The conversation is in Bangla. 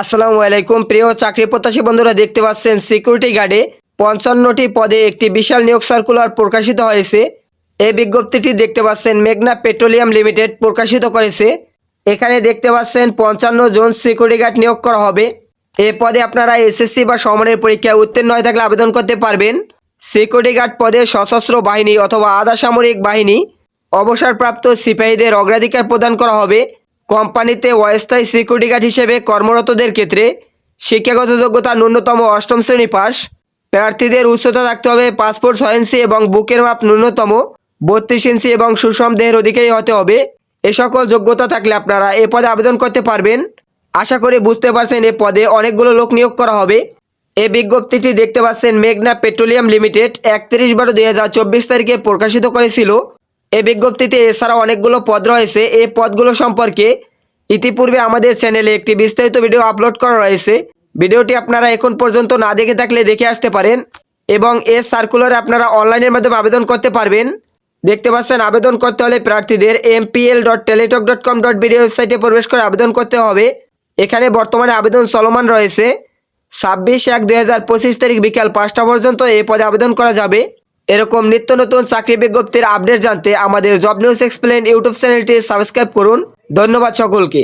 আসসালামু আলাইকুম। প্রিয় চাকরি প্রত্যাশী বন্ধুরা, দেখতে পাচ্ছেন সিকিউরিটি গার্ডে পঞ্চান্নটি পদে একটি বিশাল নিয়োগ সার্কুলার প্রকাশিত হয়েছে। এই বিজ্ঞপ্তিটি দেখতে পাচ্ছেন মেঘনা পেট্রোলিয়াম লিমিটেড প্রকাশিত করেছে। এখানে দেখতে পাচ্ছেন পঞ্চান্ন জন সিকিউরিটি গার্ড নিয়োগ করা হবে। এ পদে আপনারা এসএসসি বা সমানের পরীক্ষায় উত্তীর্ণ হয়ে থাকলে আবেদন করতে পারবেন। সিকিউরিটি গার্ড পদে সশস্ত্র বাহিনী অথবা আধা সামরিক বাহিনী অবসরপ্রাপ্ত সিপাহীদের অগ্রাধিকার প্রদান করা হবে। কোম্পানিতে অস্থায়ী সিকিউরিটি গার্ড হিসেবে কর্মরতদের ক্ষেত্রে শিক্ষাগত যোগ্যতা ন্যূনতম অষ্টম শ্রেণি পাস। প্রার্থীদের উচ্চতা থাকতে হবে পাসপোর্ট ছয় ইঞ্চি এবং বুকের মাপ ন্যূনতম বত্রিশ ইঞ্চি এবং সুষম দেহের অধিকারী হতে হবে। এ সকল যোগ্যতা থাকলে আপনারা এ পদে আবেদন করতে পারবেন। আশা করি বুঝতে পারছেন এ পদে অনেকগুলো লোক নিয়োগ করা হবে। এই বিজ্ঞপ্তিটি দেখতে পাচ্ছেন মেঘনা পেট্রোলিয়াম লিমিটেড, একত্রিশ বারো দুই তারিখে প্রকাশিত করেছিল। এই বিজ্ঞপ্তিতে এছাড়া অনেকগুলো পদ রয়েছে। এই পদগুলো সম্পর্কে ইতিপূর্বে আমাদের চ্যানেলে একটি বিস্তারিত ভিডিও আপলোড করা রয়েছে। ভিডিওটি আপনারা এখন পর্যন্ত না দেখে থাকলে দেখে আসতে পারেন এবং এ সার্কুলারে আপনারা অনলাইনের মাধ্যমে আবেদন করতে পারবেন। দেখতে পাচ্ছেন, আবেদন করতে হলে প্রার্থীদের MPL dot teletalk dot com dot BD ওয়েবসাইটে প্রবেশ করে আবেদন করতে হবে। এখানে বর্তমানে আবেদন চলমান রয়েছে। ছাব্বিশ এক দুই তারিখ বিকাল পাঁচটা পর্যন্ত এই পদে আবেদন করা যাবে। এরকম নিত্য নতুন চাকরি বিজ্ঞপ্তির আপডেট জানতে আমাদের জব নিউজ এক্সপ্লেন ইউটিউব চ্যানেলটি সাবস্ক্রাইব করুন। ধন্যবাদ সকলকে।